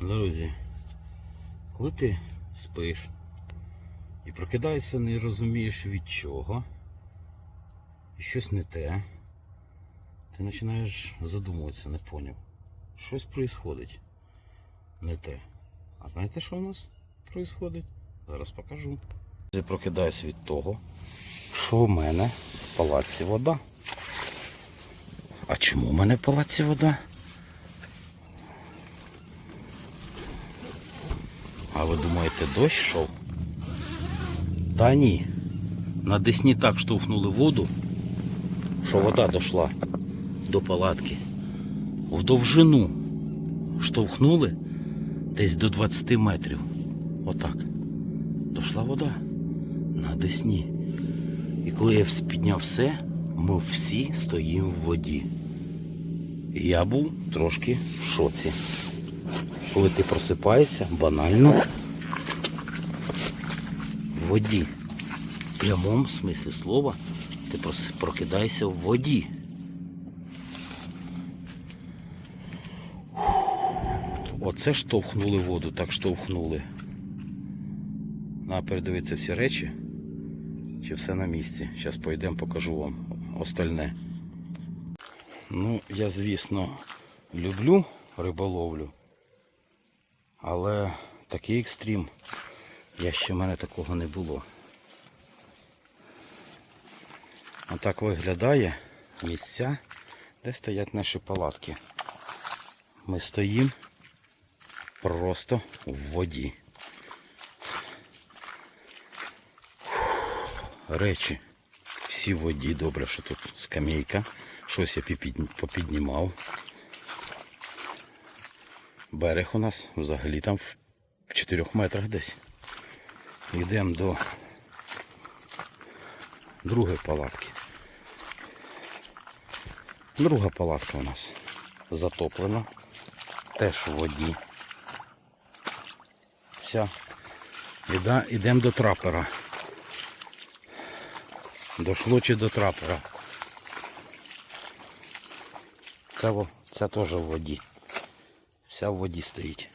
Друзі, коли ти спиш і прокидаєшся, не розумієш від чого, і щось не те, ти починаєш задумуватися, не поняв. Щось відбувається. Не те. А знаєте, що у нас відбувається? Зараз покажу. Я прокидаюся від того, що у мене в палаці вода. А чому у мене в палаці вода? А ви думаєте, дощ йшов? Та ні. На Десні так штовхнули воду, що вода дійшла до палатки. В довжину штовхнули десь до 20 метрів. Отак. Дошла вода на Десні. І коли я підняв все, ми всі стоїмо в воді. І я був трошки в шоці коли ти просипаєшся банально в воді. В прямому смислі слова ти прокидаєшся в воді. Оце штовхнули воду, так штовхнули. На передивитися всі речі. Чи все на місці. Зараз пойдемо, покажу вам остальне. Ну, я, звісно, люблю риболовлю. Але такий екстрім, я ще в мене такого не було. Отак виглядає місця, де стоять наші палатки. Ми стоїмо просто в воді. Речі всі в воді, добре, що тут скамейка. Щось я попіднімав. Берег у нас взагалі там в- в 4 метрах десь. Йдемо до другої палатки. Друга палатка у нас затоплена. Теж в воді. Вся. Йдемо до трапера. Дошло чи до трапера. Це, це теж в воді. Вся в воді стоїть.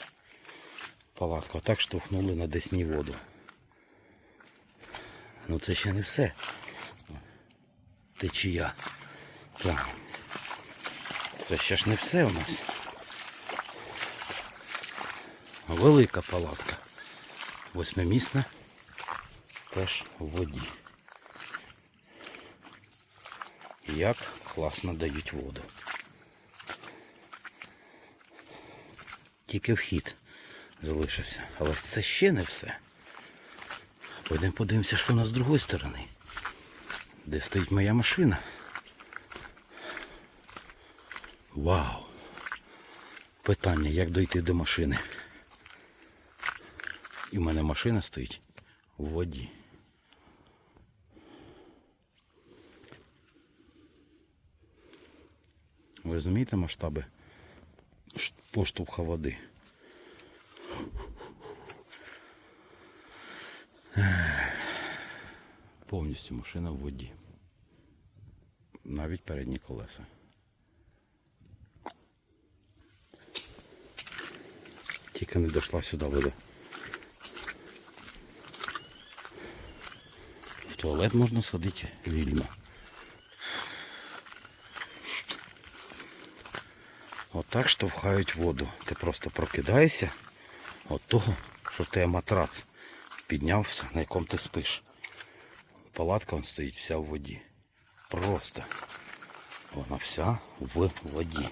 Палатка. Так штовхнули на десні воду. Ну це ще не все. Течія. Так. Це ще ж не все у нас. Велика палатка. Восьмимісна. Теж в воді. Як класно дають воду. Тільки вхід залишився. Але це ще не все. Пойдемо подивимося, що у нас з другої сторони. Де стоїть моя машина. Вау! Питання, як дойти до машини. І в мене машина стоїть у воді. Ви розумієте масштаби поштовха води? Повністю машина в воді. Навіть передні колеса. Тільки не дійшла сюди вода. В туалет можна сходити вільно. Отак штовхають воду. Ти просто прокидаєшся від того, що в матрац піднявся, на якому ти спиш. Палатка вон стоїть вся в воді. Просто. Вона вся в воді.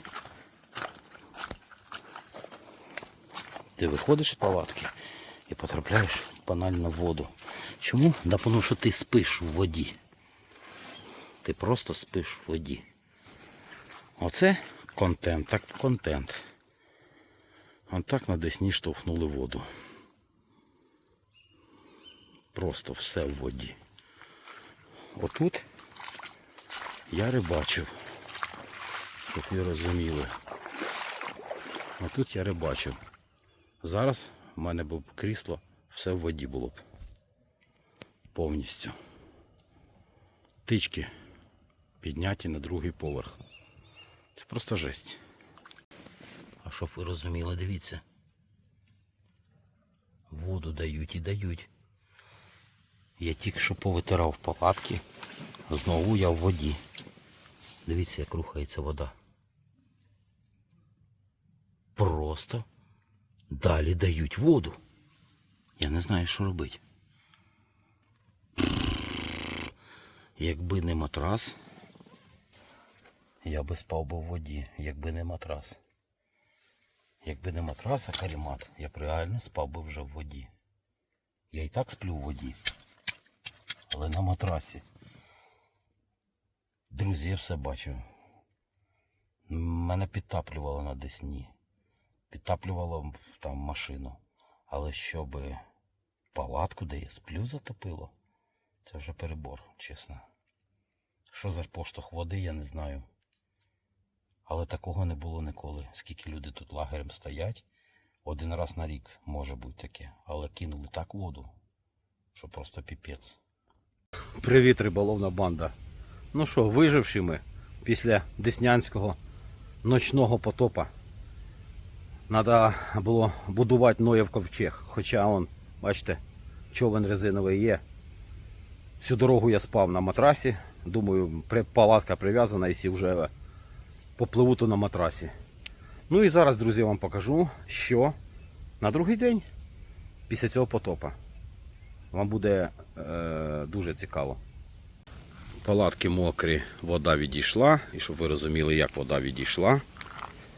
Ти виходиш з палатки і потрапляєш банально в воду. Чому? Да тому що ти спиш в воді. Ти просто спиш в воді. Оце контент, так контент. От так на Десні штовхнули воду. Просто все в воді. Отут я рибачив, щоб ви розуміли. Отут я рибачив. Зараз в мене був крісло, все в воді було б. Повністю. Тички підняті на другий поверх. Просто жесть. А щоб ви розуміли, дивіться. Воду дають і дають. Я тільки що повитирав палатки. Знову я в воді. Дивіться, як рухається вода. Просто далі дають воду. Я не знаю, що робити. Якби не матрас, я би спав би в воді, якби не матрас. Якби не матрас, а каремат, я б реально спав би вже в воді. Я і так сплю в воді. Але на матрасі. Друзі, я все бачив. Мене підтаплювало на Десні. Підтаплювало там машину. Але щоб палатку, де я сплю, затопило, це вже перебор, чесно. Що за поштовх води, я не знаю. Але такого не було ніколи. Скільки люди тут лагерем стоять, один раз на рік може бути таке. Але кинули так воду, що просто піпець. Привіт, риболовна банда. Ну що, виживши ми після Деснянського ночного потопа. Треба було будувати Ноєв ковчег. Хоча он, бачите, човен резиновий є. Всю дорогу я спав на матрасі. Думаю, палатка прив'язана, якщо вже попливу, то на матрасі. Ну і зараз, друзі, вам покажу, що на другий день після цього потопа. Вам буде е, дуже цікаво. Палатки мокрі, вода відійшла. І щоб ви розуміли, як вода відійшла.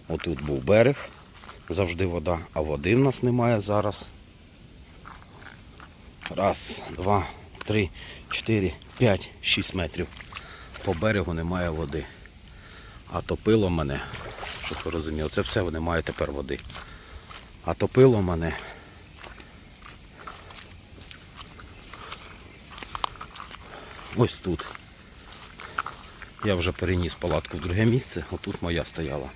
Отут був берег, завжди вода, а води в нас немає зараз. Раз, два, три, чотири, п'ять, шість метрів. По берегу немає води. А топило мене, щоб ви розуміли, це все немає тепер води. А топило мене. Ось тут. Я вже переніс палатку в друге місце, отут моя стояла.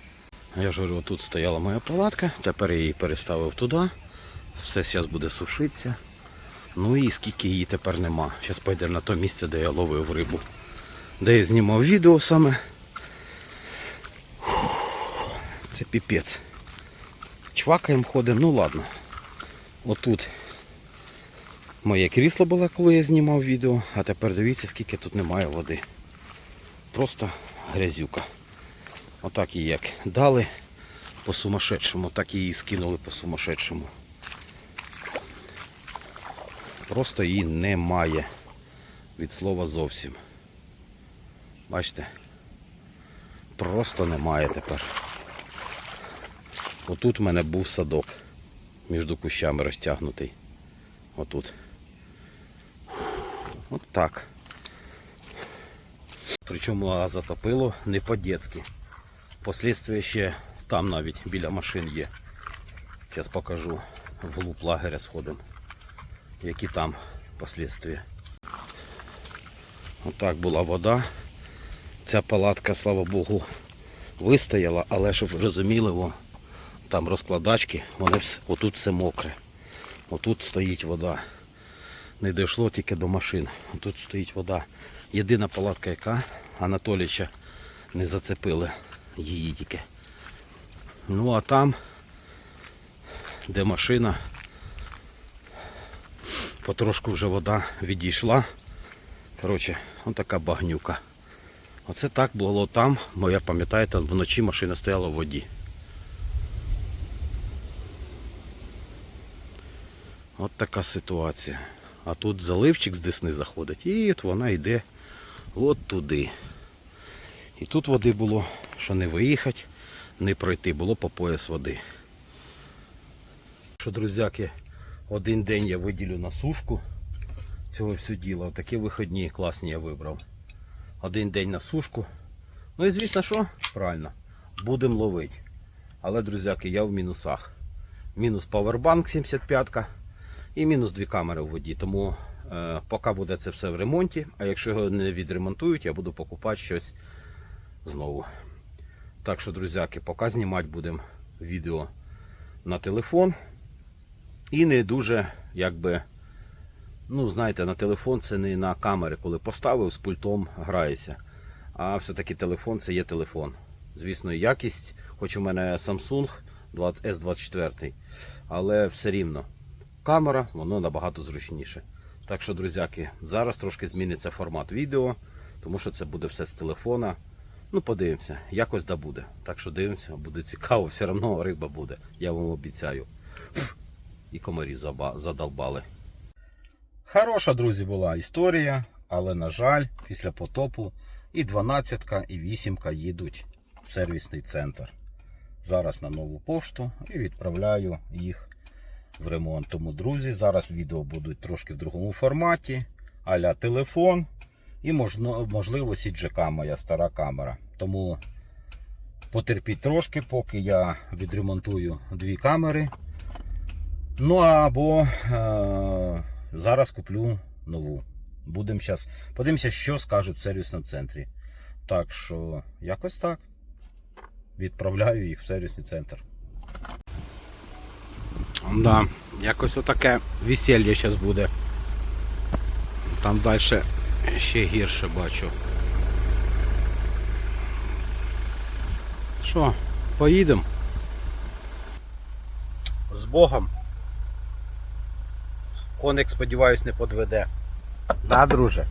Я ж говорю, отут стояла моя палатка, тепер я її переставив туди. Все зараз буде сушитися. Ну і скільки її тепер нема. Зараз пойдемо на те місце, де я ловив рибу. Де я знімав відео саме. Це піпець. Чвакаємо ходимо, ну ладно. Отут моє крісло було, коли я знімав відео, а тепер дивіться, скільки тут немає води. Просто грязюка. Отак її як дали по сумасшедшому, так її скинули по сумасшедшому. Просто її немає від слова зовсім. Бачите? Просто немає тепер. Отут в мене був садок між кущами розтягнутий. Отут. От так. Причому затопило не по-дєцьки. Послідствия ще там навіть біля машин є. Зараз покажу вглуб лагеря сходом. Які там послідствия. Отак була вода. Ця палатка, слава Богу, вистояла, але щоб розуміли, там розкладачки, вони вс- отут все мокре. Отут стоїть вода. Не дійшло тільки до машин. Тут стоїть вода. Єдина палатка, яка Анатоліча не зацепили її тільки. Ну а там, де машина, потрошку вже вода відійшла. Коротше, ось така багнюка. Оце так було там, бо я пам'ятаю, там вночі машина стояла в воді. От така ситуація. А тут заливчик з десни заходить і от вона йде от туди. І тут води було, що не виїхати, не пройти, було по пояс води. Що, друзяки, один день я виділю на сушку цього все діла. Такі виходні класні я вибрав. Один день на сушку. Ну і звісно що? Правильно, будемо ловити. Але, друзяки, я в мінусах. Мінус павербанк 75 і мінус дві камери в воді. Тому е, поки буде це все в ремонті, а якщо його не відремонтують, я буду покупати щось знову. Так що, друзяки, поки знімати будемо відео на телефон. І не дуже, якби, ну, знаєте, на телефон це не на камери, коли поставив з пультом граєшся. А все-таки телефон це є телефон. Звісно, якість, хоч у мене Samsung S24, але все рівно камера, воно набагато зручніше. Так що, друзяки, зараз трошки зміниться формат відео, тому що це буде все з телефона. Ну, подивимося, якось да буде. Так що дивимося, буде цікаво, все одно риба буде, я вам обіцяю. І комарі задовбали. Хороша, друзі, була історія, але, на жаль, після потопу і 12-ка, і 8 їдуть в сервісний центр. Зараз на нову пошту і відправляю їх в ремонт. Тому, друзі, зараз відео будуть трошки в другому форматі, аля телефон і можливо CGK, моя стара камера. Тому потерпіть трошки, поки я відремонтую дві камери. Ну або е- зараз куплю нову. Будемо зараз. Подивимося, що скажуть в сервісному центрі. Так що, якось так. Відправляю їх в сервісний центр. Да, якось отаке весілля зараз буде. Там далі ще гірше бачу. Що, поїдемо? З Богом. Коник, сподіваюсь, не подведе. Да, друже?